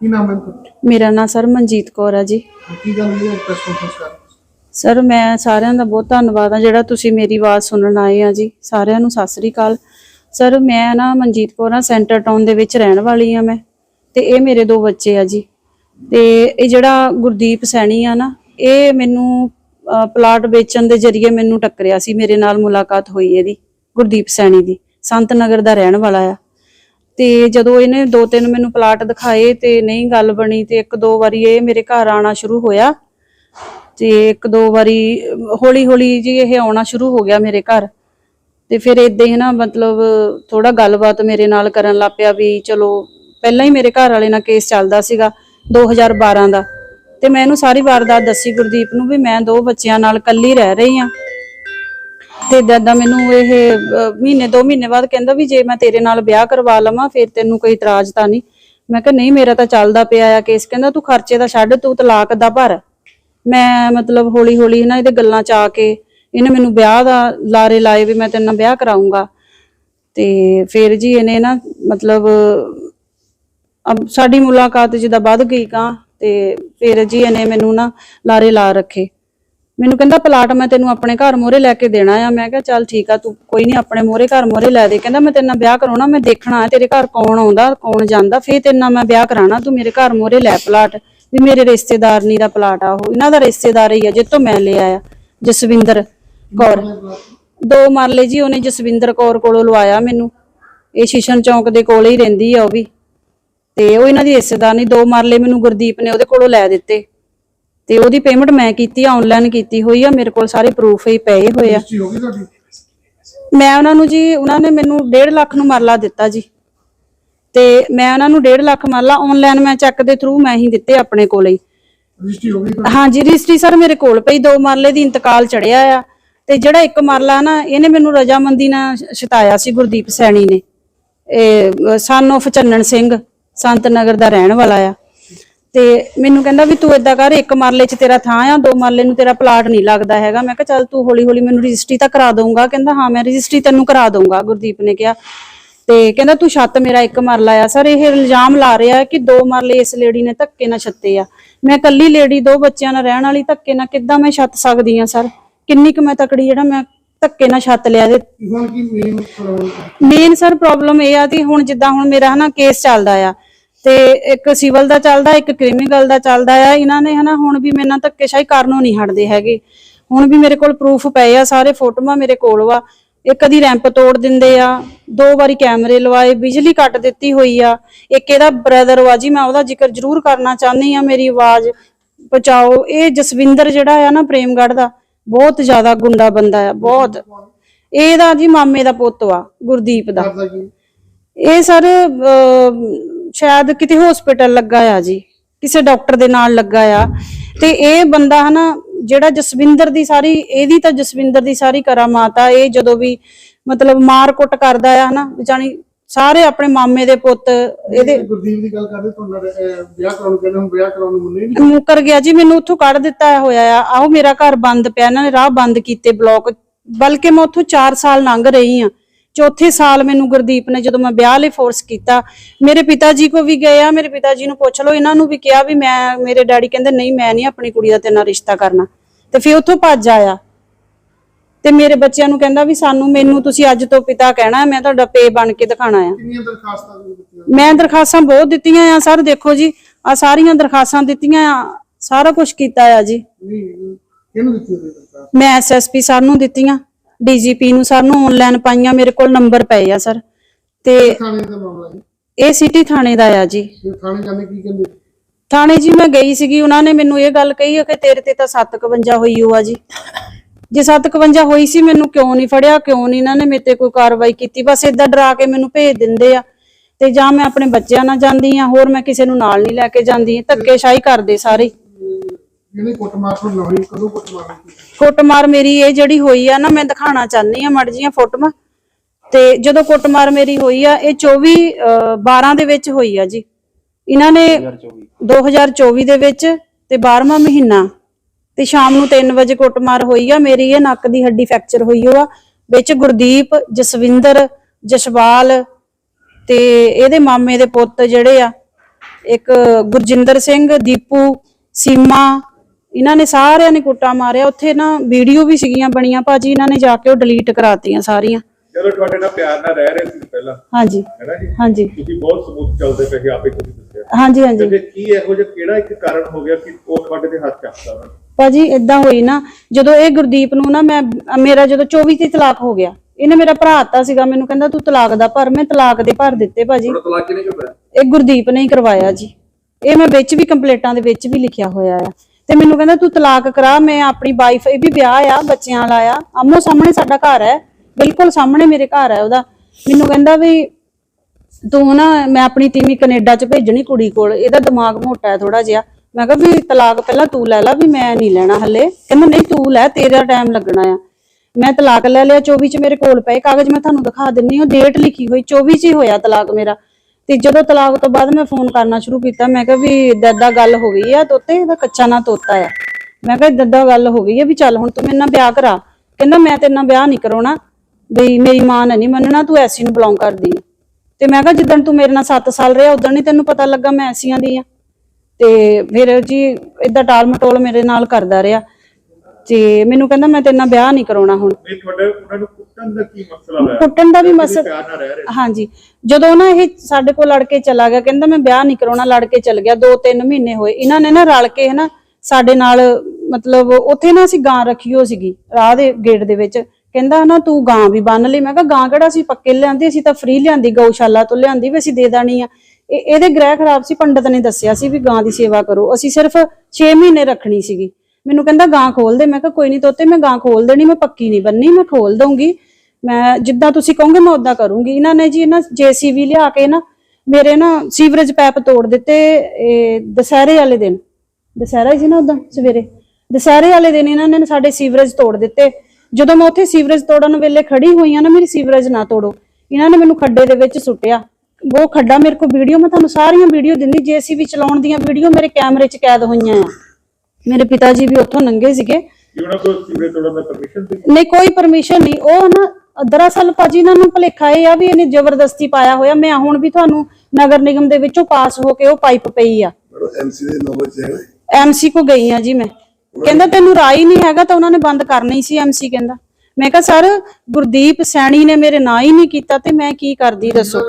ਕੀ ਨਾਮ ਹੈ ਤੁਹਾਡਾ? ਮੇਰਾ ਨਾਮ ਸਰ ਮਨਜੀਤ ਕੌਰ ਹੈ ਜੀ। ਕੀ ਗੱਲ ਹੋਈ ਹੈ ਪ੍ਰੈਸ ਕਾਨਫਰੰਸ ਕਰ ਸਰ ਮੈਂ ਸਾਰਿਆਂ ਦਾ ਬਹੁਤ ਧੰਨਵਾਦ ਆ ਜਿਹੜਾ ਤੁਸੀਂ ਮੇਰੀ ਆਵਾਜ਼ ਸੁਣਨ ਆਏ ਆ ਜੀ। ਸਾਰਿਆਂ ਨੂੰ ਸਤਿ ਸ੍ਰੀ ਅਕਾਲ। ਸਰ ਮੈਂ ਨਾ ਮਨਜੀਤ ਕੌਰ ਆ ਸੈਂਟਰ ਟਾਊਨ ਦੇ ਵਿੱਚ ਰਹਿਣ ਵਾਲੀ ਆ ਮੈਂ। ਤੇ ਇਹ ਮੇਰੇ ਦੋ ਬੱਚੇ ਆ ਜੀ। ਤੇ ਇਹ ਜਿਹੜਾ ਗੁਰਦੀਪ ਸੈਣੀ ਆ ਨਾ ਇਹ ਮੈਨੂੰ ਪਲਾਟ ਵੇਚਣ ਦੇ ਜ਼ਰੀਏ ਮੈਨੂੰ ਟੱਕਰਿਆ ਸੀ ਮੇਰੇ ਨਾਲ ਮੁਲਾਕਾਤ ਹੋਈ ਇਹਦੀ ਗੁਰਦੀਪ ਸੈਣੀ ਦੀ। ਸੰਤ ਨਗਰ ਦਾ ਰਹਿਣ ਵਾਲਾ ਆ। ਤੇ ਜਦੋਂ ਇਹਨੇ ਦੋ ਤਿੰਨ ਮੈਨੂੰ ਪਲਾਟ ਦਿਖਾਏ ਤੇ ਨਹੀਂ ਗੱਲ ਬਣੀ ਤੇ ਇੱਕ ਦੋ ਵਾਰੀ ਇਹ ਮੇਰੇ ਘਰ ਆਣਾ ਸ਼ੁਰੂ ਹੋਇਆ। ਤੇ ਇੱਕ ਦੋ ਵਾਰੀ ਹੌਲੀ ਹੌਲੀ ਜੀ ਇਹ ਆਉਣਾ ਸ਼ੁਰੂ ਹੋ ਗਿਆ ਮੇਰੇ ਘਰ। ਤੇ ਫਿਰ ਇਦਾਂ ਹੀ ਨਾ ਮਤਲਬ ਥੋੜਾ ਗੱਲਬਾਤ ਮੇਰੇ ਨਾਲ ਕਰਨ ਲੱਗ ਪਿਆ ਵੀ ਚਲੋ, ਪਹਿਲਾਂ ਹੀ ਮੇਰੇ ਘਰ ਵਾਲੇ ਨਾਲ ਕੇਸ ਚੱਲਦਾ ਸੀਗਾ 2012 ਦਾ। ਤੇ ਮੈਂ ਇਹਨੂੰ ਸਾਰੀ ਵਾਰਦਾਤ ਦੱਸੀ ਗੁਰਦੀਪ ਨੂੰ ਵੀ ਮੈਂ ਦੋ ਬੱਚਿਆਂ ਨਾਲ ਇਕੱਲੀ ਰਹਿ ਰਹੀ ਆ ਤੇ ਦਾਦਾ ਮੈਨੂੰ ਇਹ ਅਹ, ਮਹੀਨੇ ਦੋ ਮਹੀਨੇ ਬਾਅਦ ਕਹਿੰਦਾ ਵੀ ਜੇ ਮੈਂ ਤੇਰੇ ਨਾਲ ਵਿਆਹ ਕਰਵਾ ਲਵਾਂ ਫਿਰ ਤੈਨੂੰ ਕੋਈ ਇਤਰਾਜ਼ ਤਾਂ ਨਹੀਂ। ਮੈਂ ਕਿਹਾ ਨਹੀਂ ਮੇਰਾ ਤਾਂ ਚੱਲਦਾ ਪਿਆ ਆ ਕੇਸ। ਕਹਿੰਦਾ ਤੂੰ ਖਰਚੇ ਦਾ ਛੱਡ ਤੂੰ ਤਲਾਕ ਦਾ ਭਰ। ਮੈਂ ਮਤਲਬ ਹੌਲੀ ਹੌਲੀ ਨਾ ਇਹਦੇ ਗੱਲਾਂ ਚ ਆ ਕੇ ਇਹਨੇ ਮੈਨੂੰ ਵਿਆਹ ਦਾ ਲਾਰੇ ਲਾਏ ਵੀ ਮੈਂ ਤੇਰੇ ਨਾਲ ਵਿਆਹ ਕਰਾਉਂਗਾ ਤੇ ਫਿਰ ਜੀ ਇਹਨੇ ਨਾ ਮਤਲਬ ਅਬ ਸਾਡੀ ਮੁਲਾਕਾਤ ਜਿੱਦਾਂ ਵੱਧ ਗਈ ਕਾਂ ਤੇ ਫਿਰ ਜੀ ਇਹਨੇ ਮੈਨੂੰ ਨਾ ਲਾਰੇ ਲਾ ਰੱਖੇ। ਮੈਨੂੰ ਕਹਿੰਦਾ ਪਲਾਟ ਮੈਂ ਤੈਨੂੰ ਆਪਣੇ ਘਰ ਮੋਹਰੇ ਲੈ ਕੇ ਦੇਣਾ ਆ। ਮੈਂ ਕਿਹਾ, ਚੱਲ ਠੀਕ ਆ, ਤੂੰ ਕੋਈ ਨਹੀਂ ਆਪਣੇ ਮੋਹਰੇ ਘਰ ਮੋਰੇ ਲੈ ਦੇ। ਕਹਿੰਦਾ, ਮੈਂ ਤੇਰੇ ਨਾਲ ਵਿਆਹ ਕਰਾਉਣਾ, ਮੈਂ ਦੇਖਣਾ ਤੇਰੇ ਘਰ ਕੌਣ ਆਉਂਦਾ, ਕੌਣ ਜਾਂਦਾ। ਫੇਰ ਤੇਰੇ ਨਾਲ ਮੈਂ ਵਿਆਹ ਕਰਾਣਾ ਤੂੰ ਮੇਰੇ ਘਰ ਮੋਹਰੇ ਲੈ ਪਲਾਟ। ਵੀ ਮੇਰੇ ਰਿਸ਼ਤੇਦਾਰ ਨਹੀਂ ਦਾ ਪਲਾਟ ਆ ਉਹ। ਇਹਨਾਂ ਦਾ ਰਿਸ਼ਤੇਦਾਰ ਹੀ ਆ ਜਿੱਤੋਂ ਮੈਂ ਲਿਆ ਆ, ਜਸਵਿੰਦਰ ਕੌਰ। ਦੋ ਮਰਲੇ ਜੀ ਉਹਨੇ ਜਸਵਿੰਦਰ ਕੌਰ ਕੋਲੋਂ ਲਵਾਇਆ ਮੈਨੂੰ। ਇਹ ਸ਼ਿਸ਼ਨ ਚੌਂਕ ਦੇ ਕੋਲ ਹੀ ਰਹਿੰਦੀ ਆ ਉਹ ਵੀ। ਤੇ ਉਹ ਇਹਨਾਂ ਦੀ ਰਿਸ਼ਤੇਦਾਰ ਨਹੀਂ ਦੋ ਮਰਲੇ ਮੈਨੂੰ ਗੁਰਦੀਪ ਨੇ ਉਹਦੇ ਕੋਲੋਂ ਲੈ ਦਿੱਤੇ। ਤੇ ਉਹਦੀ ਪੇਮੈਂਟ ਮੈਂ ਕੀਤੀ ਆ ਆਨਲਾਈਨ ਕੀਤੀ ਹੋਈ ਆ ਮੇਰੇ ਕੋਲ ਸਾਰੇ ਪ੍ਰੂਫ ਹੀ ਪਏ ਹੋਏ ਆ। ਰਜਿਸਟਰੀ ਹੋ ਗਈ ਤੁਹਾਡੀ? ਮੈਂ ਉਹਨਾਂ ਨੂੰ ਜੀ ਉਹਨਾਂ ਨੇ ਮੈਨੂੰ 1.5 ਲੱਖ ਨੂੰ ਮਰਲਾ ਦਿੱਤਾ ਜੀ। ਤੇ ਮੈਂ ਉਹਨਾਂ ਨੂੰ 1.5 ਲੱਖ ਮਰਲਾ ਆਨਲਾਈਨ ਮੈਂ ਚੈੱਕ ਦੇ ਥਰੂ ਮੈਂ ਹੀ ਦਿੱਤੇ ਆਪਣੇ ਕੋਲੇ ਹੀ। ਰਜਿਸਟਰੀ ਹੋ ਗਈ ਤੁਹਾਡੀ? ਹਾਂਜੀ ਰਜਿਸਟਰੀ ਸਰ ਮੇਰੇ ਕੋਲ ਪਈ ਦੋ ਮਰਲੇ ਦੀ ਇੰਤਕਾਲ ਚੜਿਆ ਆ। ਤੇ ਜਿਹੜਾ ਇੱਕ ਮਰਲਾ ਨਾ ਇਹਨੇ ਮੈਨੂੰ ਰਜਾਮੰਦੀ ਨਾਲ ਛਤਾਇਆ ਸੀ ਗੁਰਦੀਪ ਸੈਣੀ ਨੇ। ਇਹ ਸਨ of ਚੰਨਣ ਸਿੰਘ ਸੰਤ ਨਗਰ ਦਾ ਰਹਿਣ ਵਾਲਾ ਆ। ਤੇ ਮੈਨੂੰ ਕਹਿੰਦਾ ਵੀ ਤੂੰ ਏਦਾਂ ਕਰ ਇੱਕ ਮਰਲੇ 'ਚ ਤੇਰਾ ਥਾਂ ਆ ਦੋ ਮਰਲੇ ਨੂੰ ਤੇਰਾ ਪਲਾਟ ਨਹੀਂ ਲੱਗਦਾ ਹੈਗਾ। ਮੈਂ ਕਿਹਾ ਚੱਲ ਤੂੰ ਹੌਲੀ ਹੌਲੀ ਮੈਨੂੰ ਰਜਿਸਟਰੀ ਤਾਂ ਕਰਾ ਦਊਂਗਾ। ਕਹਿੰਦਾ ਹਾਂ ਮੈਂ ਰਜਿਸਟਰੀ ਤੈਨੂੰ ਕਰਾ ਦਊਂਗਾ ਗੁਰਦੀਪ ਨੇ ਕਿਹਾ। ਤੇ ਕਹਿੰਦਾ ਤੂੰ ਛੱਤ ਮੇਰਾ ਇੱਕ ਮਰਲਾ ਆ। ਸਰ ਇਹ ਇਲਜ਼ਾਮ ਲਾ ਰਿਹਾ ਕਿ ਦੋ ਮਰਲੇ ਇਸ ਲੇਡੀ ਨੇ ਧੱਕੇ ਨਾਲ ਛੱਤੇ ਆ। ਮੈਂ ਕੱਲੀ ਲੇਡੀ ਦੋ ਬੱਚਿਆਂ ਨਾਲ ਰਹਿਣ ਵਾਲੀ ਧੱਕੇ ਨਾਲ ਕਿੱਦਾਂ ਮੈਂ ਛੱਤ ਸਕਦੀ ਆ ਸਰ? ਕਿੰਨੀ ਕੁ ਮੈਂ ਤਕੜੀ ਜਿਹੜਾ ਮੈਂ ਧੱਕੇ ਨਾਲ ਛੱਤ ਲਿਆ ਦੇ ਹੁਣ ਕੀ ਮੇਨ ਮੇਨ ਸਰ ਪ੍ਰੋਬਲਮ ਇਹ ਆ ਕਿ ਹੁਣ ਜਿੱਦਾਂ ਹੁਣ ਮੇਰਾ ਹਨਾ ਕੇਸ ਚੱਲਦਾ ਆ। ਤੇ ਇੱਕ ਸਿਵਲ ਦਾ ਚੱਲਦਾ ਇੱਕ ਕ੍ਰਿਮੀਨਲ ਦਾ ਚੱਲਦਾ ਆ। ਇਹਨਾਂ ਨੇ ਹਨਾ ਹੁਣ ਵੀ ਮੇਰੇ ਨਾਲ ਧੱਕੇਸ਼ਾਹੀ ਕਰਨੋਂ ਨਹੀਂ ਹਟਦੇ ਹੈਗੇ। ਹੁਣ ਵੀ ਮੇਰੇ ਕੋਲ ਪ੍ਰੂਫ ਪਏ ਆ ਸਾਰੇ ਫੋਟੋਆਂ ਮੇਰੇ ਕੋਲ ਵਾ। ਇਹ ਕਦੀ ਰੈਂਪ ਤੋੜ ਦਿੰਦੇ ਆ ਦੋ ਵਾਰੀ ਕੈਮਰੇ ਲਵਾਏ ਬਿਜਲੀ ਕੱਟ ਦਿੱਤੀ ਹੋਈ ਆ। ਇੱਕ ਇਹਦਾ ਬ੍ਰਦਰ ਵਾ ਜੀ ਮੈਂ ਉਹਦਾ ਜ਼ਿਕਰ ਜ਼ਰੂਰ ਕਰਨਾ ਚਾਹੁੰਦੀ ਆ ਮੇਰੀ ਆਵਾਜ਼ ਪਹੁੰਚਾਓ ਇਹ ਜਸਵਿੰਦਰ ਜਿਹੜਾ ਆ ਨਾ ਪ੍ਰੇਮਗੜ੍ਹ ਦਾ ਬਹੁਤ ਜ਼ਿਆਦਾ ਗੁੰਡਾ ਬੰਦਾ ਆ ਬਹੁਤ। ਇਹਦਾ ਜੀ ਮਾਮੇ ਦਾ ਪੁੱਤ ਵਾ ਗੁਰਦੀਪ ਦਾ। ਇਹ ਸਰ ਸ਼ਾਇਦ ਕਿਤੇ ਹਸਪੀਟਲ ਲੱਗਾ ਆ ਜੀ ਕਿਸੇ ਡਾਕਟਰ ਦੇ ਨਾਲ ਲੱਗਾ ਆ। ਤੇ ਇਹ ਬੰਦਾ ਹਨਾ ਜਿਹੜਾ ਜਸਵਿੰਦਰ ਦੀ ਸਾਰੀ ਇਹਦੀ ਤਾਂ ਜਸਵਿੰਦਰ ਦੀ ਸਾਰੀ ਕਰਾਮਾਤ ਆ ਇਹ ਜਦੋਂ ਵੀ ਮਤਲਬ ਮਾਰ ਕੁੱਟ ਕਰਦਾ ਆ ਹਨਾ ਜਾਨੀ ਸਾਰੇ ਆਪਣੇ ਮਾਮੇ ਦੇ ਪੁੱਤ ਇਹਦੇ ਗੁਰਦੀਪ ਦੀ ਗੱਲ ਕਰਦੇ ਤੁਹਾਨੂੰ ਵਿਆਹ ਕਰਾਉਣ ਕਹਿੰਦੇ ਹੁਣ ਵਿਆਹ ਕਰਾਉਣ ਨੂੰ ਮੰਨੇ ਨਹੀਂ। ਮੁੱਕਰ ਗਿਆ ਜੀ ਮੈਨੂੰ ਉੱਥੋਂ ਕੱਢ ਦਿੱਤਾ ਹੋਇਆ ਆ। ਆਓ ਮੇਰਾ ਘਰ ਬੰਦ ਪਿਆ ਇਹਨਾਂ ਨੇ ਰਾਹ ਬੰਦ ਕੀਤੇ ਬਲੌਕ ਬਲਕਿ ਮੈਂ ਉੱਥੋਂ 4 ਸਾਲ ਲੰਘ ਰਹੀ ਆ। ਚੌਥੇ ਸਾਲ ਮੈਨੂੰ ਗੁਰਦੀਪ ਨੇ ਜਦੋਂ ਮੈਂ ਵਿਆਹ ਲਈ ਫੋਰਸ ਕੀਤਾ ਮੇਰੇ ਪਿਤਾ ਜੀ ਕੋ ਵੀ ਗਏ ਆ ਮੇਰੇ ਪਿਤਾ ਜੀ ਨੂੰ ਪੁੱਛ ਲਓ ਇਹਨਾਂ ਨੂੰ ਵੀ ਕਿਹਾ ਵੀ ਮੈਂ ਮੇਰੇ ਡੈਡੀ ਕਹਿੰਦੇ ਨਹੀਂ ਮੈਂ ਨਹੀਂ ਆਪਣੀ ਕੁੜੀ ਦਾ ਤੇਰੇ ਨਾਲ ਰਿਸ਼ਤਾ ਕਰਨਾ। ਤੇ ਫਿਰ ਉੱਥੋਂ ਭੱਜ ਆਇਆ। ਤੇ ਮੇਰੇ ਬੱਚਿਆਂ ਨੂੰ ਕਹਿੰਦਾ ਵੀ ਸਾਨੂੰ ਮੈਨੂੰ ਤੁਸੀਂ ਅੱਜ ਤੋਂ ਪਿਤਾ ਕਹਿਣਾ ਮੈਂ ਤੁਹਾਡਾ ਪੇ ਬਣ ਕੇ ਦਿਖਾਣਾ ਆ। ਕਿੰਨੀਆਂ ਦਰਖਾਸਤਾਂ ਦਿੱਤੀਆਂ? ਮੈਂ ਦਰਖਾਸਤਾਂ ਬਹੁਤ ਦਿੱਤੀਆਂ ਆ ਸਰ ਦੇਖੋ ਜੀ ਆ ਸਾਰੀਆਂ ਦਰਖਾਸਤਾਂ ਦਿੱਤੀਆਂ ਆ ਸਾਰਾ ਕੁਝ ਕੀਤਾ ਆ ਜੀ। ਨਹੀਂ ਕਿਹਨੂੰ ਦਿੱਤੀਆਂ ਮੈਂ ਐਸਐਸਪੀ ਸਰ ਨੂੰ ਦਿੱਤੀਆਂ। ਡੀਜੀਪੀ ਨੂੰ ਸਰ ਨੂੰ ਆਨਲਾਈਨ ਪਾਈਆਂ ਮੇਰੇ ਕੋਲ ਨੰਬਰ ਪਏ ਆ ਸਰ। ਤੇ ਥਾਣੇ ਦਾ ਮਾਮਲਾ ਹੈ ਇਹ ਸਿਟੀ ਥਾਣੇ ਦਾ ਆ ਜੀ। ਥਾਣੇ ਜਾਂਦੇ ਕੀ ਕਹਿੰਦੇ? ਥਾਣੇ ਜੀ ਮੈਂ ਗਈ ਸੀਗੀ ਉਹਨਾਂ ਨੇ ਮੈਨੂੰ ਇਹ ਗੱਲ ਕਹੀ ਆ ਕਿ ਤੇਰੇ ਤੇ ਤਾਂ 751 ਹੋਈ ਹੋਆ ਜੀ। ਜੇ 751 ਹੋਈ ਸੀ ਮੈਨੂੰ ਕਿਉਂ ਨਹੀਂ ਫੜਿਆ ਕਿਉਂ ਨਹੀਂ ਇਹਨਾਂ ਨੇ ਮੇਰੇ ਤੇ ਕੋਈ ਕਾਰਵਾਈ ਕੀਤੀ ਬਸ ਏਦਾਂ ਡਰਾ ਕੇ ਮੈਨੂੰ ਭੇਜ ਦਿੰਦੇ ਆ। ਤੇ ਜਾਂ ਮੈਂ ਆਪਣੇ ਬੱਚਿਆਂ ਨਾਲ ਜਾਂਦੀ ਆ ਹੋਰ ਮੈਂ ਕਿਸੇ ਨੂੰ ਨਾਲ ਨਹੀਂ ਲੈ ਕੇ ਜਾਂਦੀ ਧੱਕੇਸ਼ਾਹੀ ਕਰਦੇ ਸਾਰੇ। ਇਹਨੇ ਕੁੱਟਮਾਰ ਤੋਂ ਕਦੋਂ ਕੁੱਟਮਾਰ ਮੇਰੀ ਇਹ ਜਿਹੜੀ ਹੋਈ ਆ ਨਾ ਮੈਂ ਦਿਖਾਣਾ ਚਾਹਨੀ ਆ ਮੜ ਜੀਆਂ ਫੋਟੋਆਂ। ਤੇ ਜਦੋਂ ਕੁੱਟਮਾਰ ਮੇਰੀ ਹੋਈ ਆ ਇਹ 24 ਅਹ, 12 ਦੇ ਵਿੱਚ ਹੋਈ ਆ ਜੀ। ਇਹਨਾਂ ਨੇ 2024 ਦੇ ਵਿੱਚ ਤੇ 12ਵਾਂ ਮਹੀਨਾ। ਤੇ ਸ਼ਾਮ ਨੂੰ 3 ਵਜੇ ਕੁੱਟਮਾਰ ਹੋਈ ਆ ਮੇਰੀ ਇਹ ਨੱਕ ਦੀ ਹੱਡੀ ਫ੍ਰੈਕਚਰ ਹੋਈ ਹੋਆ ਵਿੱਚ ਗੁਰਦੀਪ ਜਸਵਿੰਦਰ ਜਸਵਾਲ ਤੇ ਇਹਦੇ ਮਾਮੇ ਦੇ ਪੁੱਤ ਜਿਹੜੇ ਆ ਇੱਕ ਗੁਰਜਿੰਦਰ ਸਿੰਘ ਦੀਪੂ ਸੀਮਾ ਇਹਨਾਂ ਨੇ ਸਾਰਿਆਂ ਨੇ ਕੁੱਟਾ ਮਾਰਿਆ। ਉੱਥੇ ਨਾ ਵੀਡੀਓ ਵੀ ਸੀਗੀਆਂ ਬਣੀਆਂ। ਭਾਜੀ ਇਹਨਾਂ ਨੇ ਜਾ ਕੇ ਉਹ ਡਿਲੀਟ ਕਰਾਤੀਆਂ ਸਾਰੀਆਂ। ਜਦੋਂ ਤੁਹਾਡੇ ਨਾਲ ਪਿਆਰ ਨਾਲ ਰਹਿ ਰਹੇ ਸੀ ਪਹਿਲਾਂ। ਹਾਂਜੀ। ਹੈ ਨਾ ਜੀ? ਹਾਂਜੀ। ਤੁਸੀਂ ਬਹੁਤ ਸਮੂਥ ਚੱਲਦੇ ਪਏ ਸੀ ਆਪੇ ਤੁਸੀਂ ਦੱਸਿਆ। ਹਾਂਜੀ ਤੇ ਹਾਂਜੀ ਫਿਰ ਕੀ ਇਹੋ ਜਿਹਾ ਕਿਹੜਾ ਇੱਕ ਕਾਰਨ ਹੋ ਗਿਆ ਕਿ ਉਹ ਤੁਹਾਡੇ ਦੇ ਹੱਥ ਚੱਕਦਾ ਵਾ? ਭਾਜੀ ਇਦਾਂ ਹੋਈ ਨਾ ਜਦੋਂ ਇਹ ਗੁਰਦੀਪ ਨੂੰ ਨਾ ਮੈਂ ਮੇਰਾ ਜਦੋਂ 24 ਤੇ ਤਲਾਕ ਹੋ ਗਿਆ ਇਹਨੇ ਮੇਰਾ ਭਰਾ ਆਤਾ ਸੀਗਾ ਮੈਨੂੰ ਕਹਿੰਦਾ ਤੂੰ ਤਲਾਕ ਦਾ ਭਰ ਮੈਂ ਤਲਾਕ ਦੇ ਭਰ ਦਿੱਤੇ ਭਾਜੀ। ਤਲਾਕ ਕਿਨੇ ਕਰਵਾਇਆ? ਇਹ ਗੁਰਦੀਪ ਨੇ ਹੀ ਕਰਵਾਇਆ ਜੀ। ਇਹ ਮੈਂ ਵਿੱਚ ਵੀ ਕੰਪਲੇਂਟਾਂ ਦੇ ਵਿੱਚ ਵੀ ਲਿਖਿਆ ਹੋਇਆ ਆ। ਤੇ ਮੈਨੂੰ ਕਹਿੰਦਾ, ਤੂੰ ਤਲਾਕ ਕਰਾ, ਮੈਂ ਆਪਣੀ ਵਾਈਫ ਇਹ ਵੀ ਵਿਆਹ ਆ, ਬੱਚਿਆਂ ਵਾਲਾ ਆ ਆਮੋ ਸਾਹਮਣੇ ਸਾਡਾ ਘਰ ਹੈ, ਬਿਲਕੁਲ ਸਾਹਮਣੇ ਮੇਰੇ ਘਰ ਹੈ ਉਹਦਾ। ਮੈਨੂੰ ਕਹਿੰਦਾ ਵੀ, ਤੂੰ ਨਾ, ਮੈਂ ਆਪਣੀ ਤੀਵੀਂ ਕੈਨੇਡਾ ਚ ਭੇਜਣੀ ਕੁੜੀ ਕੋਲ, ਇਹਦਾ ਦਿਮਾਗ ਮੋਟਾ ਹੈ ਥੋੜਾ ਜਿਹਾ। ਮੈਂ ਕਿਹਾ ਵੀ ਤਲਾਕ ਪਹਿਲਾਂ ਤੂੰ ਲੈ ਲੈ ਵੀ ਮੈਂ ਨਹੀਂ ਲੈਣਾ ਹੱਲੇ। ਕਹਿੰਦਾ, ਨਹੀਂ, ਤੂੰ ਲੈ, ਤੇਰਾ ਟਾਈਮ ਲੱਗਣਾ ਆ। ਮੈਂ ਤਲਾਕ ਲੈ ਲਿਆ 24 ਚ ਮੇਰੇ ਕੋਲ ਪਏ ਕਾਗਜ਼, ਮੈਂ ਤੁਹਾਨੂੰ ਦਿਖਾ ਦਿੰਨੀ ਹਾਂ ਡੇਟ ਲਿਖੀ ਹੋਈ 24 ਚ ਹੀ ਹੋਇਆ ਤਲਾਕ ਮੇਰਾ। ਤੇ ਜਦੋਂ ਤਲਾਕ ਤੋਂ ਬਾਅਦ ਮੈਂ ਫੋਨ ਕਰਨਾ ਸ਼ੁਰੂ ਕੀਤਾ, ਮੈਂ ਕਿਹਾ ਵੀ ਏਦਾਂ ਗੱਲ ਹੋ ਗਈ ਆ, ਤੋਤੇ ਇਹਦਾ ਕੱਚਾ ਨਾ ਤੋਤਾ ਆ। ਮੈਂ ਕਿਹਾ ਏਦਾਂ ਗੱਲ ਹੋ ਗਈ ਆ ਵੀ ਚੱਲ ਹੁਣ ਤੂੰ ਮੇਰੇ ਨਾਲ ਵਿਆਹ ਕਰਾ। ਕਹਿੰਦਾ ਮੈਂ ਤੇਰੇ ਨਾਲ ਵਿਆਹ ਨਹੀਂ ਕਰਾਉਣਾ, ਵੀ ਮੇਰੀ ਮਾਂ ਨੇ ਨਹੀਂ ਮੰਨਣਾ, ਤੂੰ ਐਸੀ ਨੂੰ ਬਿਲੋਂਗ ਕਰਦੀ ਆ। ਤੇ ਮੈਂ ਕਿਹਾ ਜਿੱਦਣ ਤੂੰ ਮੇਰੇ ਨਾਲ 7 ਸਾਲ ਰਿਹਾ, ਉਦੋਂ ਨਹੀਂ ਤੈਨੂੰ ਪਤਾ ਲੱਗਾ ਮੈਂ ਐਸੀਆਂ ਦੀ ਆ। ਤੇ ਫਿਰ ਜੀ ਇਦਾਂ ਟਾਲ ਮਟੋਲ ਮੇਰੇ ਨਾਲ ਕਰਦਾ ਰਿਹਾ। ਤੇ ਮੈਨੂੰ ਕਹਿੰਦਾ ਮੈਂ ਤੇਰੇ ਨਾਲ ਵਿਆਹ ਨਹੀਂ ਕਰਾਉਣਾ ਹੁਣ। ਨਹੀਂ, ਤੁਹਾਡੇ, ਉਹਨਾਂ ਨੂੰ ਕੁੱਟਣ ਦਾ ਕੀ ਮਸਲਾ ਹੋਇਆ? ਕੁੱਟਣ ਦਾ ਵੀ ਮਸਲਾ ਪਿਆਰ ਨਾਲ ਰਹਿ ਰਹੇ ਹਾਂਜੀ। ਜਦੋਂ ਨਾ ਇਹ ਸਾਡੇ ਕੋਲ ਲੜ ਕੇ ਚਲਾ ਗਿਆ ਕਹਿੰਦਾ ਮੈਂ ਵਿਆਹ ਨਹੀਂ ਕਰਾਉਣਾ ਲੜ ਕੇ ਚਲ ਗਿਆ 2-3 ਮਹੀਨੇ ਹੋਏ। ਇਹਨਾਂ ਨੇ ਨਾ ਰਲ ਕੇ ਹਨਾ ਸਾਡੇ ਨਾਲ ਮਤਲਬ ਉੱਥੇ ਨਾ ਅਸੀਂ ਗਾਂ ਰੱਖੀ ਹੋ ਸੀਗੀ ਰਾਹ ਦੇ ਗੇਟ ਦੇ ਵਿੱਚ। ਕਹਿੰਦਾ ਨਾ ਤੂੰ ਗਾਂ ਵੀ ਬੰਨ ਲਈ। ਮੈਂ ਕਿਹਾ ਗਾਂ ਕਿਹੜਾ ਸੀ ਪੱਕੇ ਲਿਆਂਦੀ? ਅਸੀਂ ਤਾਂ ਫ੍ਰੀ ਲਿਆਂਦੀ ਗਊਸ਼ਾਲਾ ਤੋਂ ਲਿਆਂਦੀ ਵੀ ਅਸੀਂ ਦੇ ਦੇਣੀ ਆ। ਇਹ ਇਹਦੇ ਗ੍ਰਹਿ ਖਰਾਬ ਸੀ। ਪੰਡਤ ਨੇ ਦੱਸਿਆ ਸੀ ਵੀ ਗਾਂ ਦੀ ਸੇਵਾ ਕਰੋ। ਅਸੀਂ ਸਿਰਫ 6 ਮਹੀਨੇ ਰੱਖਣੀ ਸੀਗੀ। ਮੈਨੂੰ ਕਹਿੰਦਾ ਗਾਂ ਖੋਲ ਦੇ। ਮੈਂ ਕਿਹਾ ਕੋਈ ਨਹੀਂ ਤੋਤੇ ਮੈਂ ਗਾਂ ਖੋਲ ਦੇਣੀ ਮੈਂ ਪੱਕੀ ਨਹੀਂ ਬੰਨੀ ਮੈਂ ਖੋਲ ਦਊਂਗੀ। ਮੈਂ ਜਿੱਦਾਂ ਤੁਸੀਂ ਕਹੋਗੇ ਮੈਂ ਉਦਾਂ ਕਰੂੰਗੀ। ਇਹਨਾਂ ਨੇ ਜੀ ਇਹਨਾਂ ਜੀਸੀਬੀ ਲਿਆ ਕੇ ਨਾ ਮੇਰੇ ਨਾ ਸੀਵਰੇਜ ਪੈਪ ਤੋੜ ਦਿੱਤੇ ਇਹ ਦੁਸਹਿਰੇ ਵਾਲੇ ਦਿਨ। ਦੁਸਹਿਰਾ ਹੀ ਸੀ ਨਾ ਉਦਾਂ ਸਵੇਰੇ। ਦੁਸਹਿਰੇ ਵਾਲੇ ਦਿਨ ਇਹਨਾਂ ਨੇ ਸਾਡੇ ਸੀਵਰੇਜ ਤੋੜ ਦਿੱਤੇ। ਜਦੋਂ ਮੈਂ ਉੱਥੇ ਸੀਵਰੇਜ ਤੋੜਨ ਵੇਲੇ ਖੜੀ ਹੋਈ ਆ ਨਾ ਮੇਰੀ ਸੀਵਰੇਜ ਨਾ ਤੋੜੋ। ਇਹਨਾਂ ਨੇ ਮੈਨੂੰ ਖੱਡੇ ਦੇ ਵਿੱਚ ਸੁੱਟਿਆ। ਉਹ ਖੱਡਾ ਮੇਰੇ ਕੋਲ ਵੀਡੀਓ ਮੈਂ ਤੁਹਾਨੂੰ ਸਾਰੀਆਂ ਵੀਡੀਓ ਦਿੰਦੀ ਜੀਸੀਬੀ ਚਲਾਉਣ ਦੀਆਂ ਵੀਡੀਓ ਮੇਰੇ ਕੈਮਰੇ 'ਚ ਕੈਦ ਹੋਈਆਂ ਆ। ਮੇਰੇ ਪਿਤਾ ਜੀ ਵੀ ਉੱਥੋਂ ਲੰਘੇ ਸੀਗੇ। ਨਹੀਂ ਕੋਈ ਪਰਮਿਸ਼ਨ ਨਹੀਂ। ਉਹ ਨਾ ਦਰਅਸਲ ਭਾਜੀ ਇਹਨਾਂ ਨੂੰ ਭੁਲੇਖਾ ਇਹ ਆ ਵੀ ਇਹਨੇ ਜ਼ਬਰਦਸਤੀ ਪਾਇਆ ਹੋਇਆ। ਮੈਂ ਹੁਣ ਵੀ ਤੁਹਾਨੂੰ ਨਗਰ ਨਿਗਮ ਦੇ ਵਿੱਚੋਂ ਪਾਸ ਹੋ ਕੇ ਉਹ ਪਾਈਪ ਪਈ ਆ। ਐਮਸੀ ਦੇ ਨੰਬਰ ਚ ਹੈ। ਐਮਸੀ ਕੋ ਗਈ ਆ ਜੀ ਮੈਂ। ਕਹਿੰਦਾ ਤੈਨੂੰ ਰਾਈ ਨਹੀਂ ਹੈਗਾ ਤਾਂ ਉਹਨਾਂ ਨੇ ਬੰਦ ਕਰਨਾ ਹੀ ਸੀ ਐਮਸੀ ਕਹਿੰਦਾ। ਮੈਂ ਕਿਹਾ ਸਰ ਗੁਰਦੀਪ ਸੈਣੀ ਨੇ ਮੇਰੇ ਨਾਂ ਹੀ ਨਹੀਂ ਕੀਤਾ ਤੇ ਮੈਂ ਕੀ ਕਰਦੀ ਦੱਸੋ?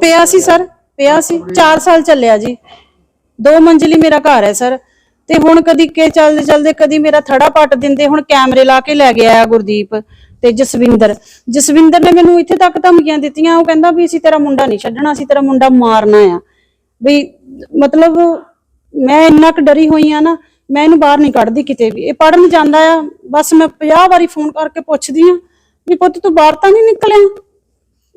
ਪਿਆ ਸੀ ਸਰ ਪਿਆ ਸੀ। 4 ਸਾਲ ਚੱਲਿਆ ਜੀ। ਦੋ ਮੰਜ਼ਲੀ ਮੇਰਾ ਘਰ ਹੈ ਸਰ। ਤੇ ਹੁਣ ਕਦੀ ਕੇ ਚੱਲਦੇ ਚੱਲਦੇ ਕਦੀ ਮੇਰਾ ਥੜਾ ਪੱਟ ਦਿੰਦੇ, ਹੁਣ ਕੈਮਰੇ ਲਾ ਕੇ ਲੈ ਗਿਆ ਆ ਗੁਰਦੀਪ ਤੇ ਜਸਵਿੰਦਰ। ਜਸਵਿੰਦਰ ਨੇ ਮੈਨੂੰ ਇੱਥੇ ਤੱਕ ਧਮਕੀਆਂ ਦਿੱਤੀਆਂ, ਉਹ ਕਹਿੰਦਾ ਵੀ ਅਸੀਂ ਤੇਰਾ ਮੁੰਡਾ ਨਹੀਂ ਛੱਡਣਾ, ਅਸੀਂ ਤੇਰਾ ਮੁੰਡਾ ਮਾਰਨਾ ਆ। ਵੀ ਮਤਲਬ ਮੈਂ ਇੰਨਾ ਕੁ ਡਰੀ ਹੋਈ ਆ ਨਾ, ਮੈਂ ਇਹਨੂੰ ਬਾਹਰ ਨਹੀਂ ਕੱਢਦੀ ਕਿਤੇ ਵੀ। ਇਹ ਪੜਨ ਜਾਂਦਾ ਆ, ਬਸ ਮੈਂ 50 ਵਾਰੀ ਫੋਨ ਕਰਕੇ ਪੁੱਛਦੀ ਆ ਵੀ ਪੁੱਤ ਤੂੰ ਬਾਹਰ ਤਾਂ ਨਹੀਂ ਨਿਕਲਿਆ?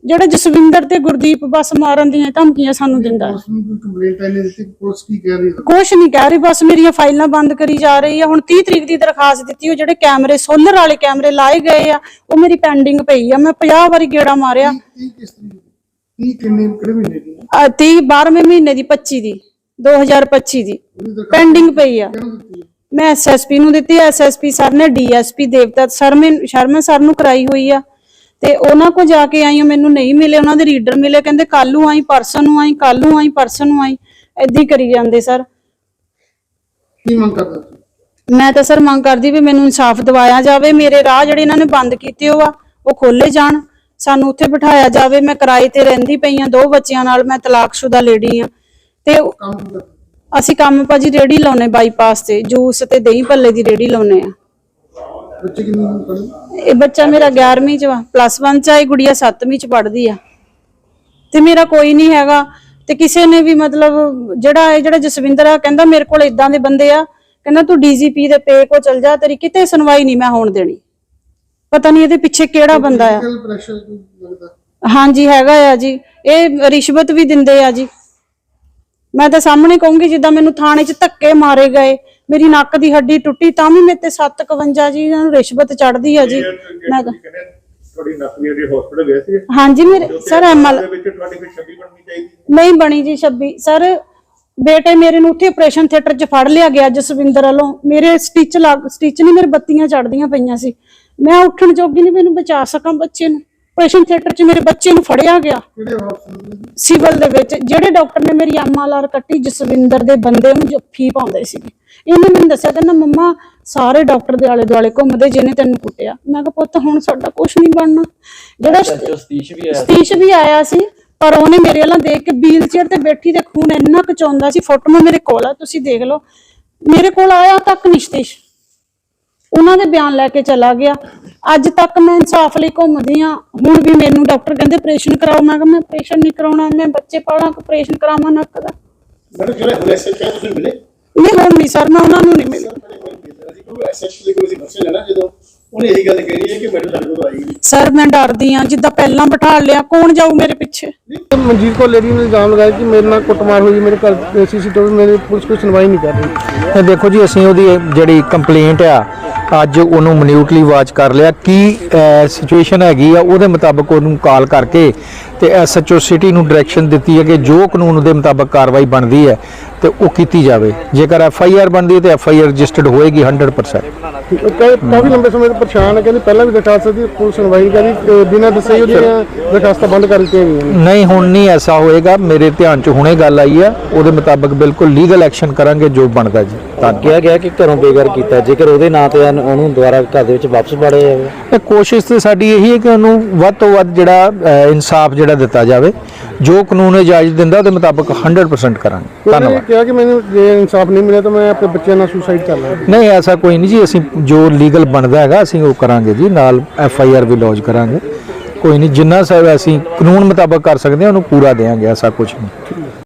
ਜਿਹੜਾ ਜਸਵਿੰਦਰ ਤੇ ਗੁਰਦੀਪ ਬਸ ਮਾਰਨ ਦੀਆਂ ਧਮਕੀਆਂ ਸਾਨੂੰ ਦਿੰਦਾ ਉਸ ਨੂੰ ਕੋਈ ਕੰਪਲੇਂਟ ਇਹਨੇ ਦਿੱਤੀ? ਪੁਲਿਸ ਕੀ ਕਹਿ ਰਹੀ ਹੈ? ਕੁਛ ਨਹੀਂ ਕਹਿ ਰਹੀ ਬਸ ਮੇਰੀਆਂ ਫਾਈਲਾਂ ਬੰਦ ਕਰੀ ਜਾ ਰਹੀ ਆ। ਹੁਣ 30 ਤਰੀਕ ਦੀ ਦਰਖਾਸਤ ਦਿੱਤੀ ਉਹ ਜਿਹੜੇ ਕੈਮਰੇ ਸੋਲਰ ਵਾਲੇ ਕੈਮਰੇ ਲਾਏ ਗਏ ਆ ਉਹ ਮੇਰੀ ਪੈਂਡਿੰਗ ਪਈ ਆ। ਮੈਂ 50 ਵਾਰੀ ਗੇੜਾ ਮਾਰਿਆ। 30 ਕਿਸ ਤਰੀਕੇ ਦੀ? 30 ਕਿੰਨੇ ਕਿਹੜੇ ਮਹੀਨੇ ਦੀ? ਆ 30 12ਵੇਂ ਮਹੀਨੇ ਦੀ 25 ਦੀ 2025 ਦੀ। ਉਹਦੀ ਦਰਖਾਸਤ ਪੈਂਡਿੰਗ ਪਈ ਆ। ਕਿਹਨੂੰ ਦਿੱਤੀ ਹੈ? ਮੈਂ ਐਸਐਸਪੀ ਨੂੰ ਦਿੱਤੀ ਐਸਐਸਪੀ ਸਰ ਨੇ ਡੀਐਸਪੀ ਦੇਵਤਾ ਸ਼ਰਮਨ ਸ਼ਰਮਾ ਸਰ ਨੂੰ ਕਰਾਈ ਹੋਈ ਆ। ਤੇ ਉਹਨਾਂ ਕੋ ਜਾ ਕੇ ਆਈ ਹਾਂ, ਮੈਨੂੰ ਨਹੀਂ ਮਿਲੇ ਉਹਨਾਂ ਦੇ ਰੀਡਰ ਮਿਲੇ ਕਹਿੰਦੇ ਕੱਲ ਨੂੰ ਆਈ ਪਰਸਨ ਨੂੰ ਆਈ ਕੱਲ ਨੂੰ ਆਈ ਪਰਸਨ ਨੂੰ ਆਈ ਹੀ ਕਰੀ ਜਾਂਦੇ ਸਰ। ਕੀ ਮੰਗ ਕਰਦਾ? ਤੂੰ? ਮੈਂ ਤਾਂ ਸਰ ਮੰਗ ਕਰਦੀ ਵੀ ਮੈਨੂੰ ਇਨਸਾਫ ਦਿਵਾਇਆ ਜਾਵੇ ਮੇਰੇ ਰਾਹ ਜਿਹੜੇ ਇਹਨਾਂ ਨੇ ਬੰਦ ਕੀਤੇ ਹੋ ਆ ਉਹ ਖੋਲੇ ਜਾਣ ਸਾਨੂੰ ਉੱਥੇ ਬਿਠਾਇਆ ਜਾਵੇ ਮੈਂ ਕਿਰਾਏ ਤੇ ਰਹਿੰਦੀ ਪਈ ਆ ਦੋ ਬੱਚਿਆਂ ਨਾਲ ਮੈਂ ਤਲਾਕਸ਼ੁਦਾ ਲੇਡੀ ਆ ਤੇ ਉਹ- ਕੰਮ ਕੀ ਕਰਦਾ? ਅਸੀਂ ਕੰਮ ਭਾਜੀ ਰੇੜੀ ਲਾਉਨੇ ਬਾਈਪਾਸ ਤੇ ਜੂਸ ਤੇ ਦਹੀਂ ਭੱਲੇ ਦੀ ਰੇੜੀ ਲਾਉਨੇ ਆ ਬੱਚੇ ਕਿੰਨੇ ਨੂੰ ਪੜ੍ਹੇ ਇਹ ਬੱਚਾ ਮੇਰਾ 11ਵੀਂ ਚ ਵਾ ਪਲੱਸ 1 ਚ ਆ ਇਹ ਗੁੜੀਆ 7ਵੀਂ ਚ ਪੜ੍ਹਦੀ ਆ। ਤੇ ਮੇਰਾ ਕੋਈ ਨਹੀਂ ਹੈਗਾ ਤੇ ਕਿਸੇ ਨੇ ਵੀ ਮਤਲਬ ਜਿਹੜਾ ਇਹ ਜਿਹੜਾ ਜਸਵਿੰਦਰ ਆ ਕਹਿੰਦਾ ਮੇਰੇ ਕੋਲ ਇਦਾਂ ਦੇ ਬੰਦੇ ਆ ਕਹਿੰਦਾ ਤੂੰ ਡੀਜੀਪੀ ਦੇ ਪੇ ਕੋ ਚਲ ਜਾ ਤੇਰੀ ਕਿਤੇ ਸੁਣਵਾਈ ਨਹੀਂ ਮੈਂ ਹੋਣ ਦੇਣੀ। ਪਤਾ ਨਹੀਂ ਇਹਦੇ ਪਿੱਛੇ ਕਿਹੜਾ ਬੰਦਾ ਆ। ਫਿਜ਼ੀਕਲ ਪ੍ਰੈਸ਼ਰ ਲੱਗਦਾ? ਹਾਂਜੀ ਹੈਗਾ ਆ ਜੀ। ਇਹ ਰਿਸ਼ਵਤ ਵੀ ਦਿੰਦੇ ਆ ਜੀ। ਮੈਂ ਤਾਂ ਸਾਹਮਣੇ ਕਹੂੰਗੀ ਜਿੱਦਾਂ ਮੈਨੂੰ ਥਾਣੇ 'ਚ ਧੱਕੇ ਮਾਰੇ ਗਏ ਮੇਰੀ ਨੱਕ ਦੀ ਹੱਡੀ ਟੁੱਟੀ ਤਾਂ ਵੀ ਮੇਰੇ ਤੇ 751 ਜੀ ਇਹਨਾਂ ਨੂੰ ਰਿਸ਼ਵਤ ਚੜਦੀ ਆ ਜੀ। ਮੈਂ ਤਾਂ ਤੁਹਾਡੀ ਨਕਲੀ ਜਿਹੜੀ ਹਸਪੀਟਲ ਗਏ ਸੀ ਹਾਂਜੀ ਮੇਰੇ ਸਰ ਐਮਐਲ ਦੇ ਵਿੱਚ ਤੁਹਾਡੀ ਕੋਈ ਛੱਬੀ ਬਣਨੀ ਚਾਹੀਦੀ ਨਹੀਂ ਬਣੀ ਜੀ 26 ਸਰ ਬੇਟੇ ਮੇਰੇ ਨੂੰ ਉੱਥੇ ਆਪਰੇਸ਼ਨ ਥੀਏਟਰ 'ਚ ਫੜ ਲਿਆ ਗਿਆ ਜਸਵਿੰਦਰ ਵੱਲੋਂ। ਮੇਰੇ ਸਟਿਚ ਲੱਗ ਸਟਿਚ ਨਹੀਂ ਮੇਰੇ ਬੱਤੀਆਂ ਚੜਦੀਆਂ ਪਈਆਂ ਸੀ। ਮੈਂ ਉੱਠਣ ਜੋਗੀ ਨਹੀਂ ਮੈਨੂੰ ਬਚਾ ਸਕਾਂ ਬੱਚੇ ਨੂੰ। ਆਪਰੇਸ਼ਨ ਥੀਏਟਰ 'ਚ ਮੇਰੇ ਬੱਚੇ ਨੂੰ ਫੜਿਆ ਗਿਆ। ਕਿਹੜੇ ਹਸਪਤਾਲ ਸਿਵਲ ਦੇ ਵਿੱਚ ਜਿਹੜੇ ਡਾਕਟਰ ਨੇ ਮੇਰੀ ਐਮਐਲਆਰ ਕੱਟੀ ਜਸਵਿੰਦਰ ਦੇ ਬੰਦੇ ਨੂੰ ਜੱਫੀ ਪਾਉਂਦੇ ਸੀਗੇ। ਇਹਨੇ ਮੈਨੂੰ ਦੱਸਿਆ ਕਹਿੰਦਾ ਮੰਮਾ ਸਾਰੇ ਡਾਕਟਰ ਦੇ ਆਲੇ ਦੁਆਲੇ ਘੁੰਮਦੇ ਜਿਹਨੇ ਤੈਨੂੰ ਕੁੱਟਿਆ। ਮੈਂ ਕਿਹਾ ਪੁੱਤ ਹੁਣ ਸਾਡਾ ਕੁਝ ਨਹੀਂ ਬਣਨਾ। ਜਿਹੜਾ ਸਤੀਸ਼ ਵੀ ਆਇਆ ਸਤੀਸ਼ ਵੀ ਆਇਆ ਸੀ ਪਰ ਉਹਨੇ ਮੇਰੇ ਵੱਲ ਦੇਖ ਕੇ ਵੀਲ ਚੇਅਰ ਤੇ ਬੈਠੀ ਤੇ ਖੂਨ ਇੰਨਾ ਕਚਾਉਂਦਾ ਸੀ। ਫੋਟੋਆਂ ਮੇਰੇ ਕੋਲ ਆ ਤੁਸੀਂ ਦੇਖ ਲਓ। ਮੇਰੇ ਕੋਲ ਆਇਆ ਤੱਕ ਨਹੀਂ ਸਤੀਸ਼। ਉਹਨਾਂ ਦੇ ਬਿਆਨ ਲੈ ਕੇ ਚਲਾ ਗਿਆ। ਅੱਜ ਤੱਕ ਮੈਂ ਇਨਸਾਫ ਲਈ ਘੁੰਮਦੀ ਆ ਹੁਣ ਵੀ ਮੈਨੂੰ ਡਾਕਟਰ ਕਹਿੰਦੇ ਆਪਰੇਸ਼ਨ ਕਰਾਓ। ਮੈਂ ਕਿਹਾ ਮੈਂ ਆਪਰੇਸ਼ਨ ਨਹੀਂ ਕਰਾਉਣਾ। ਮੈਂ ਬੱਚੇ ਪਾਲਾਂ ਆਪਰੇਸ਼ਨ ਕਰਾਵਾਂ ਨੱਕ ਦਾ। ਮੈਨੂੰ ਜਿਹੜੇ ਹੁਣ ਐਸਐਚ ਤੁਸੀਂ ਮਿਲੇ? ਨਹੀਂ ਹੁਣ ਨਹੀਂ ਸਰ ਮੈਂ ਉਹਨਾਂ ਨੂੰ ਨਹੀਂ ਮਿਲੀ। ਅਸੀਂ ਕੋਈ ਐਸਐਚ ਦੇ ਕੋਲ ਅਸੀਂ ਦੱਸਿਆ ਨਾ ਜਦੋਂ। ਉਹਨੇ ਇਹੀ ਗੱਲ ਕਹੀ ਹੈ ਕਿ ਮੈਨੂੰ ਸਾਡੇ ਕੋਲ ਆਈ ਸਰ ਮੈਂ ਡਰਦੀ ਆ ਜਿੱਦਾਂ ਪਹਿਲਾਂ ਬਿਠਾ ਲਿਆ ਕੌਣ ਜਾਊ ਮੇਰੇ ਪਿੱਛੇ? ਮਨਜੀਤ ਕੌਰ ਲੇਡੀ ਨੇ ਇਲਜ਼ਾਮ ਲਗਾਇਆ ਕਿ ਮੇਰੇ ਨਾਲ ਕੁੱਟਮਾਰ ਹੋਈ ਮੇਰੇ ਘਰ ਸੀਸੀਟੀਵੀ ਮੇਰੇ ਪੁਲਿਸ ਕੋਈ ਸੁਣਵਾਈ ਨਹੀਂ ਕਰ ਰਹੀ। ਇਹ ਦੇਖੋ ਜੀ ਅਸੀਂ ਉਹਦੀ ਜਿਹੜੀ ਕੰਪਲੇਂਟ ਆ ਅੱਜ ਉਹਨੂੰ ਮਨਿਊਟਲੀ ਵਾਚ ਕਰ ਲਿਆ। ਕੀ ਸਿਚੁਏਸ਼ਨ ਹੈਗੀ ਆ ਉਹਦੇ ਮੁਤਾਬਕ ਉਹਨੂੰ ਕਾਲ ਕਰਕੇ ਤੇ ਐਸਐਚਓ ਸਿਟੀ ਨੂੰ ਡਾਇਰੈਕਸ਼ਨ ਦਿੱਤੀ ਹੈ ਕਿ ਜੋ ਕਾਨੂੰਨ ਦੇ ਮੁਤਾਬਕ ਕਾਰਵਾਈ ਬਣਦੀ ਹੈ ਤੇ ਉਹ ਕੀਤੀ ਜਾਵੇ। ਜੇਕਰ ਐਫਆਈਆਰ ਬਣਦੀ ਹੈ ਤੇ ਐਫਆਈਆਰ ਰਜਿਸਟਰਡ ਹੋਏਗੀ 100% ਕਈ ਕਾਫੀ ਲੰਬੇ ਸਮੇਂ ਤੋਂ ਪਰੇਸ਼ਾਨ ਹੈ ਕਹਿੰਦੇ ਪਹਿਲਾਂ ਵੀ ਦਰਖਾਸਤ ਦੀ ਪੁਲਿਸ ਸੁਣਵਾਈ ਨਹੀਂ ਕਰ ਬਿਨਾਂ ਦੱਸੇ ਉਹਦੀਆਂ ਦਰਖਾਸਤਾਂ ਬੰਦ ਕਰ ਦਿੱਤੀਆਂ ਗਈਆਂ ਨੇ। ਨਹੀਂ ਹੁਣ ਨਹੀਂ ਐਸਾ ਹੋਏਗਾ। ਮੇਰੇ ਧਿਆਨ 'ਚ ਹੁਣੇ ਗੱਲ ਆਈ ਹੈ ਉਹਦੇ ਮੁਤਾਬਕ ਬਿਲਕੁਲ ਲੀਗਲ ਐਕਸ਼ਨ ਕਰਾਂਗੇ ਜੋ ਬਣਦਾ ਜੀ। ਕਿਹਾ ਗਿਆ ਕਿ ਘਰੋਂ ਬੇਘਰ ਕੀਤਾ। ਜੇਕਰ ਉਹਦੇ ਨਾਂ ਤੇ ਹਨ, ਉਹਨੂੰ ਦੁਬਾਰਾ ਘਰ ਦੇ ਵਿੱਚ ਵਾਪਸ ਪਾੜਿਆ ਜਾਵੇ। ਇਹ ਕੋਸ਼ਿਸ਼ ਤੇ ਸਾਡੀ ਇਹੀ ਹੈ ਕਿ ਉਹਨੂੰ ਵੱਧ ਤੋਂ ਵੱਧ ਜਿਹੜਾ ਇਨਸਾਫ ਜਿਹੜਾ ਦਿੱਤਾ ਜਾਵੇ। ਜੋ ਕਾਨੂੰਨ ਇਜਾਜ਼ਤ ਦਿੰਦਾ ਉਹਦੇ ਮੁਤਾਬਕ 100% ਕਰਾਂਗੇ। ਉਹਨੇ ਧੰਨਵਾਦ। ਕਿਹਾ ਕਿ ਮੈਨੂੰ ਜੇ ਇਨਸਾਫ ਨਹੀਂ ਮਿਲਿਆ ਤਾਂ ਮੈਂ ਆਪਣੇ ਬੱਚਿਆਂ ਨਾਲ ਸੁਸਾਈਡ ਕਰ ਲਾਂ ਨਹੀਂ ਐਸਾ ਕੋਈ ਨਹੀਂ ਜੀ। ਅਸੀਂ ਜੋ ਲੀਗਲ ਬਣਦਾ ਹੈਗਾ ਅਸੀਂ ਉਹ ਕਰਾਂਗੇ ਜੀ। ਨਾਲ ਐਫ ਆਈ ਆਰ ਵੀ ਲੌਜ ਕਰਾਂਗੇ। ਕੋਈ ਨਹੀਂ, ਜਿੰਨਾ ਸਾਹਿਬ ਅਸੀਂ ਕਾਨੂੰਨ ਮੁਤਾਬਕ ਕਰ ਸਕਦੇ ਹਾਂ, ਉਹਨੂੰ ਪੂਰਾ ਦੇਵਾਂਗੇ ਐਸਾ ਕੁਝ ਨਹੀਂ।